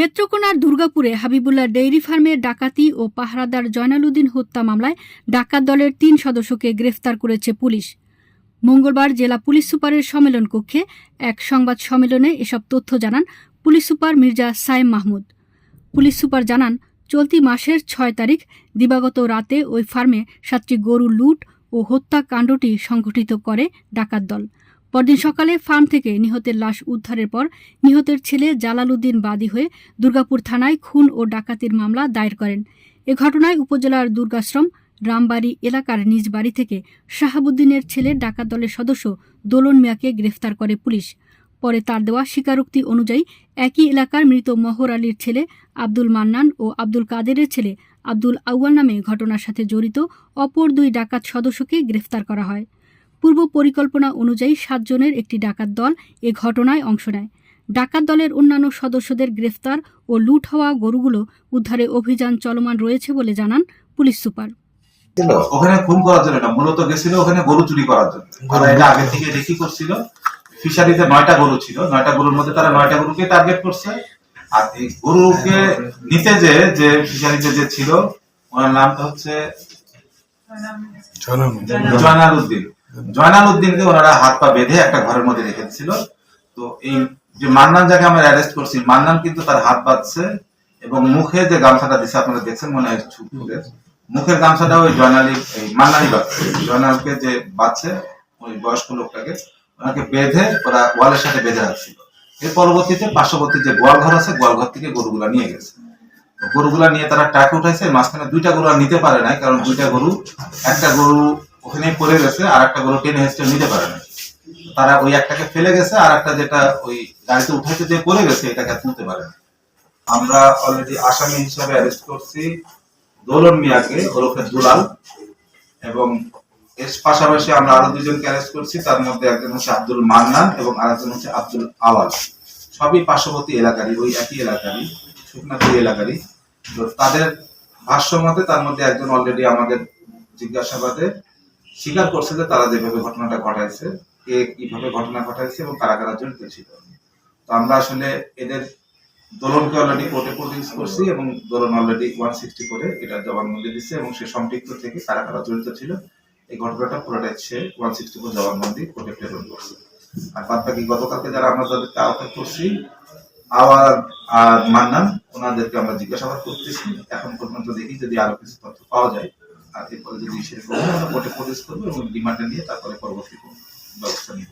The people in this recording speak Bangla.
নেত্রকোনার দুর্গাপুরে হাবিবুল্লাহ ডেইরি ফার্মের ডাকাতি ও পাহারাদার জয়নালুদ্দিন হত্যা মামলায় ডাকাত দলের তিন সদস্যকে গ্রেফতার করেছে পুলিশ। মঙ্গলবার জেলা পুলিশ সুপারের সম্মেলন কক্ষে এক সংবাদ সম্মেলনে এসব তথ্য জানান police super Mirza Saim Mahmud. Police super জানান, চলতি মাসের ছয় তারিখ দিবাগত রাতে ওই ফার্মে সাতটি গরু লুট ও হত্যাকাণ্ডটি সংঘটিত করে ডাকাত দল। পরদিন সকালে ফার্ম থেকে নিহতের লাশ উদ্ধারের পর নিহতের ছেলে জালালউদ্দিন বাদী হয়ে দুর্গাপুর থানায় খুন ও ডাকাতির মামলা দায়ের করেন। এ ঘটনায় উপজেলার দুর্গাশ্রম, রামবাড়ি এলাকার নিজ বাড়ি থেকে শাহাবুদ্দিনের ছেলে ডাকাত দলের সদস্য দোলন মিয়াকে গ্রেফতার করে পুলিশ। পরে তার দেওয়া স্বীকারোক্তি অনুযায়ী একই এলাকার মৃত মহর আলীর ছেলে আব্দুল মান্নান ও আব্দুল কাদেরের ছেলে আব্দুল আউয়াল নামে ঘটনার সাথে জড়িত অপর দুই ডাকাত সদস্যকে গ্রেফতার করা হয়। পূর্ব পরিকল্পনা অনুযায়ী সাতজনের একটি ডাকাত দল এ ঘটনায় অংশ নেয়। ডাকাত দলের অন্যান্য সদস্যদের গ্রেফতার ও লুট হওয়া গরুগুলো উদ্ধারে অভিযান চলমান রয়েছে বলে জানান পুলিশ সুপার। ওখানে খুন করার জন্য না মূলত গেছিল ওখানে গরু চুরি করার জন্য। তারা এটা আগে থেকে রেখি করছিল। ফিশারিতে নয়টা গরু ছিল। নয়টা গরুর মধ্যে তারা নয়টা গরুকে টার্গেট করছে। আর এই গরুকে নিতে যে যে ফিশারিতে যে ছিল ওনার নামটা হচ্ছে জয়নাল উদ্দিন। জয়নাল উদ্দিনকে ওনারা হাত পা বেঁধে একটা ঘরের মধ্যে রেখে দিছিল তো এই যে মান্নান যাকে আমরা অ্যারেস্ট করছি, মান্নান কিন্তু তার হাত বাঁধছে এবং মুখে যে গামছাটা দিছে, আপনারা দেখছেন মনে হয় ছুট মুখের গামছাটা ওই জয়নালি এই মান্নানি বাঁধছে। জয়নালকে যে বাঁধছে, ওই বয়স্ক লোকটাকে, ওনাকে বেঁধে ওরা ওয়ালের সাথে বেঁধে রাখছিল। এর পরবর্তীতে পার্শ্ববর্তী যে গোয়াল ঘর আছে গোয়াল ঘর থেকে গরুগুলা নিয়ে গেছে। গরুগুলা নিয়ে তারা ট্রাকে উঠাইছে, মাঝখানে দুইটা গরু আর নিতে পারে নাই, কারণ দুইটা গরু, একটা গরু ওখানে পড়ে গেছে আর একটা গরু টেনে হেসটে নিতে পারে না তারা ওই একটাকে ফেলে গেছে আর একটা যেটা ওই গাড়িতে উঠাইতে যে পড়ে গেছে, এটাকে তুলতে পারে না আমরা অলরেডি আসামি হিসাবে অ্যারেস্ট করছি দোলন মিয়াকে, ওরফে দুলাল, এবং এর পাশাপাশি আমরা আরও দুজনকে অ্যারেস্ট করছি, তার মধ্যে একজন হচ্ছে আব্দুল মান্নান এবং আরেকজন হচ্ছে আব্দুল আওয়াজ। সবই পার্শ্ববর্তী এলাকারই, ওই একই এলাকারই শুকনাপুরি এলাকারই। তাদের ভাষ্য মতে তার মধ্যে একজন অলরেডি আমাদের জিজ্ঞাসাবাদে স্বীকার করছে যে তারা যেভাবে ঘটনাটা ঘটাইছে, কে কীভাবে ঘটনা ঘটাইছে এবং কারা কারা জড়িত ছিল। তো আমরা আসলে এদের দোলনকে অলরেডি কোর্টে প্রডিউস করছি এবং দোলন অলরেডি ওয়ান সিক্সটি করে এটা জবানবন্দি দিচ্ছে এবং সে সম্পৃক্ত থেকে কারা কারা জড়িত ছিল, এই ঘটনাটা পুরোটাই সে ওয়ান সিক্সটি ফোর জবানবন্দি কোর্টে প্রেরণ করছে। আর বাদ বাকি গতকালকে যারা আমরা তাদেরকে আহত করছি আওয়ার আর মান্নান, ওনাদেরকে আমরা জিজ্ঞাসাবাদ করতেছি, এখন পর্যন্ত দেখি যদি আরও কিছু তথ্য পাওয়া যায় আর এরপরে যদি সেরকম কোর্টে প্রদেশ করব এবং ডিমান্ডে নিয়ে তারপরে পরবর্তী ব্যবস্থা নিব।